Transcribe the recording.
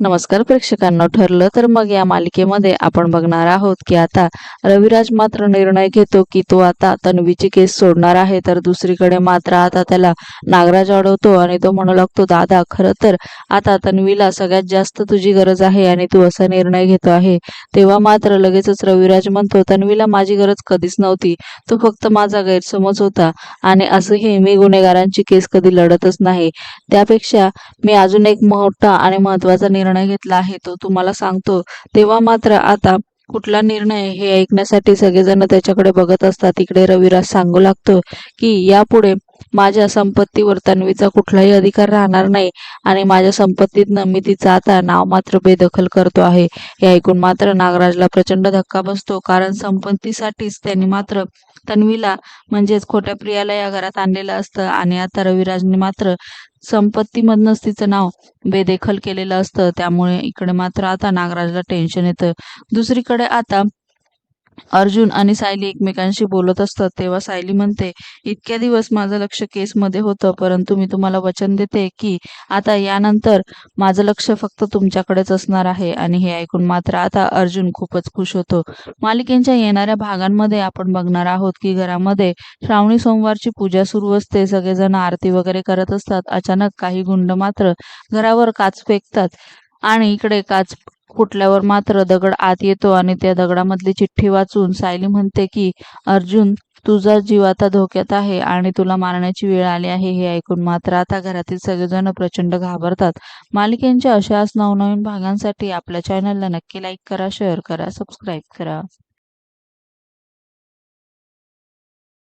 नमस्कार प्रेक्षकांना ठरलं तर मग या मालिकेमध्ये आपण बघणार आहोत की आता रविराज मात्र निर्णय घेतो की तो आता तन्वीची केस सोडणार आहे तर दुसरीकडे मात्र आता त्याला नागराज अडवतो आणि तो म्हणू लागतो दादा खरं तर आता तन्वीला सगळ्यात जास्त तुझी गरज आहे आणि तू असा निर्णय घेतो आहे. तेव्हा मात्र लगेचच रविराज म्हणतो तन्वीला माझी गरज कधीच नव्हती. तो फक्त माझा गैरसमज होता आणि असंही मी गुन्हेगारांची केस कधी लढतच नाही. त्यापेक्षा मी अजून एक मोठा आणि महत्त्वाचा निर्णय निर्णय घेतला आहे तो तुम्हाला सांगतो. तेव्हा मात्र आता कुठला निर्णय हे ऐकण्यासाठी सगळेजण त्याच्याकडे बघत असतात. इकडे रविराज सांगू लागतो की यापुढे माझ्या संपत्तीवर तन्वीचा कुठलाही अधिकार राहणार नाही आणि माझ्या संपत्तीतनं मी तिचं आता नाव मात्र बेदखल करतो आहे. हे ऐकून मात्र नागराजला प्रचंड धक्का बसतो कारण संपत्तीसाठीच त्यांनी मात्र तन्वीला म्हणजेच खोट्या प्रियाला या घरात आणलेलं असतं आणि आता रविराजने मात्र संपत्तीमधनंच तिचं नाव बेदखल केलेलं असतं. त्यामुळे इकडे मात्र आता नागराजला टेन्शन येतं. दुसरीकडे आता अर्जुन आणि सायली एकमेकांशी बोलत असतात तेव्हा सायली म्हणते इतक्या दिवस माझं लक्ष केसमध्ये होतं परंतु मी तुम्हाला वचन देते की आता यानंतर माझं लक्ष फक्त तुमच्याकडेच असणार आहे आणि हे ऐकून मात्र आता अर्जुन खूपच खुश होतो. मालिकेच्या येणाऱ्या भागांमध्ये आपण बघणार आहोत की घरामध्ये श्रावणी सोमवारची पूजा सुरू असते सगळेजण आरती वगैरे करत असतात अचानक काही गुंड मात्र घरावर काच फेकतात आणि इकडे काच फुटल्यावर मात्र दगड आत येतो आणि त्या दगडामधली चिठ्ठी वाचून सायली म्हणते की अर्जुन तुझा जीव आता धोक्यात आहे आणि तुला मारण्याची वेळ आली आहे हे ऐकून मात्र आता घरातील सगळेजण प्रचंड घाबरतात. मालिकेंच्या अशाच नवनवीन भागांसाठी आपल्या चॅनलला नक्की लाईक करा शेअर करा सबस्क्राईब करा.